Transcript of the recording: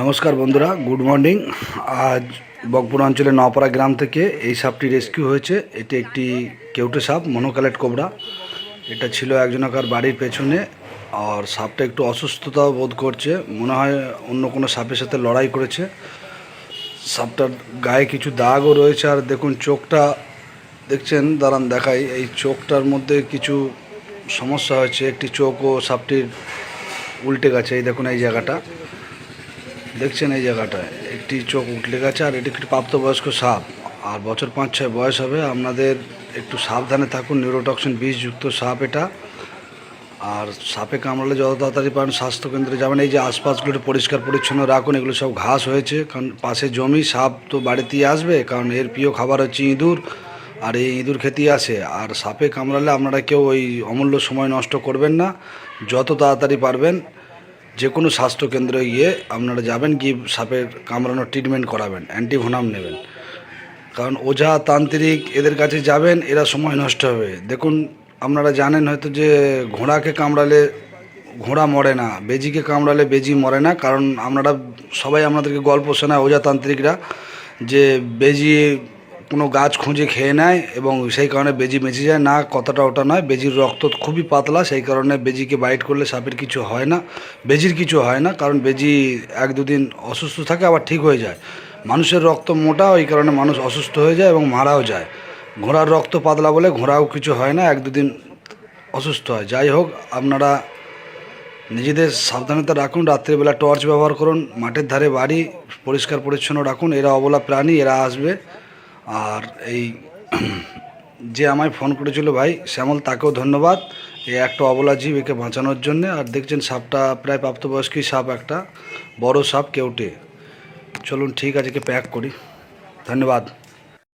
নমস্কার বন্ধুরা, good morning. আজ বকপুর অঞ্চলের নপাড়া গ্রাম থেকে এই সাপটি রেস্কিউ হয়েছে। এটি একটি কেউটে সাপ, মনোকালেট কোবরা। এটা ছিল একজনকার বাড়ির পেছনে আর সাপটা একটু অসুস্থতা বোধ করছে। মনে হয় অন্য কোনো সাপের সাথে লড়াই করেছে। সাপটার গায়ে কিছু দাগও রয়েছে আর দেখুন চোখটা, দেখছেন? দাঁড়ান দেখাই। এই চোখটার মধ্যে কিছু সমস্যা হয়েছে। একটি চোখ ও সাপটির উল্টে গেছে। এই দেখুন এই জায়গাটা। দেখছেন এই জায়গাটায় একটি চোখ উঠলে গেছে আর এটি একটি প্রাপ্তবয়স্ক সাপ। আর বছর পাঁচ, ছয় বয়স হবে। আপনাদের একটু সাবধানে থাকুন। নিউরোটক্সিন বিষযুক্ত সাপ এটা। আর সাপে কামড়ালে যত তাড়াতাড়ি পারেন স্বাস্থ্যকেন্দ্রে যাবেন। এই যে আশপাশগুলো একটু পরিষ্কার, পরিচ্ছন্ন রাখুন। এগুলো সব ঘাস হয়েছে। কারণ পাশে জমি, সাপ তো বাড়িতেই আসবে। কারণ এর প্রিয় খাবার হচ্ছে ইঁদুর। আর এই ইঁদুর খেতেই আসে। আর সাপে কামড়ালে আপনারা কেউ ওই অমূল্য সময় নষ্ট করবেন না। যত তাড়াতাড়ি পারবেন যে কোনো স্বাস্থ্যকেন্দ্রে গিয়ে আপনারা যাবেন গিয়ে সাপের কামড়ানোর ট্রিটমেন্ট করাবেন অ্যান্টিভোনাম নেবেন। কারণ ওঝা তান্ত্রিক এদের কাছে যাবেন, এরা সময় নষ্ট হবে। দেখুন, আপনারা জানেন হয়তো যে ঘোড়াকে কামড়ালে ঘোড়া মরে না, বেজিকে কামড়ালে বেজি মরে না, কারণ আপনারা সবাই আপনাদেরকে গল্প শোনায় ওঝাতান্ত্রিকরা যে বেজি কোনো গাছ খুঁজে খেয়ে নেয় এবং সেই কারণে বেজি বেঁচে যায়। না কথাটা ওটা নয়, বেজির রক্ত খুবই পাতলা, সেই কারণে বেজিকে বাইট করলে সাপের কিছু হয় না। বেজির কিছু হয় না, কারণ বেজি এক দুদিন অসুস্থ থাকে, আবার ঠিক হয়ে যায়। মানুষের রক্ত মোটা, ওই কারণে মানুষ অসুস্থ হয়ে যায় এবং মারাও যায়। ঘোড়ার রক্ত পাতলা বলে ঘোড়াও কিছু হয় না, এক দুদিন অসুস্থ হয়। যাই হোক, আপনারা নিজেদের সাবধানতা রাখুন, রাত্রিবেলা টর্চ ব্যবহার করুন, মাঠের ধারে বাড়ি পরিষ্কার পরিচ্ছন্ন রাখুন। এরা অবলা প্রাণী, এরা আসবে। আর এই যে আমায় ফোন করেছিল ভাই, শ্যামল, তাকেও ধন্যবাদ। এই একটা অবলা জীব একে বাঁচানোর জন্যে। আর দেখছেন, সাপটা প্রায় প্রাপ্তবয়স্কই সাপ একটা। বড় সাপ কেউটে। চলুন, ঠিক আছে, একে প্যাক করি। ধন্যবাদ।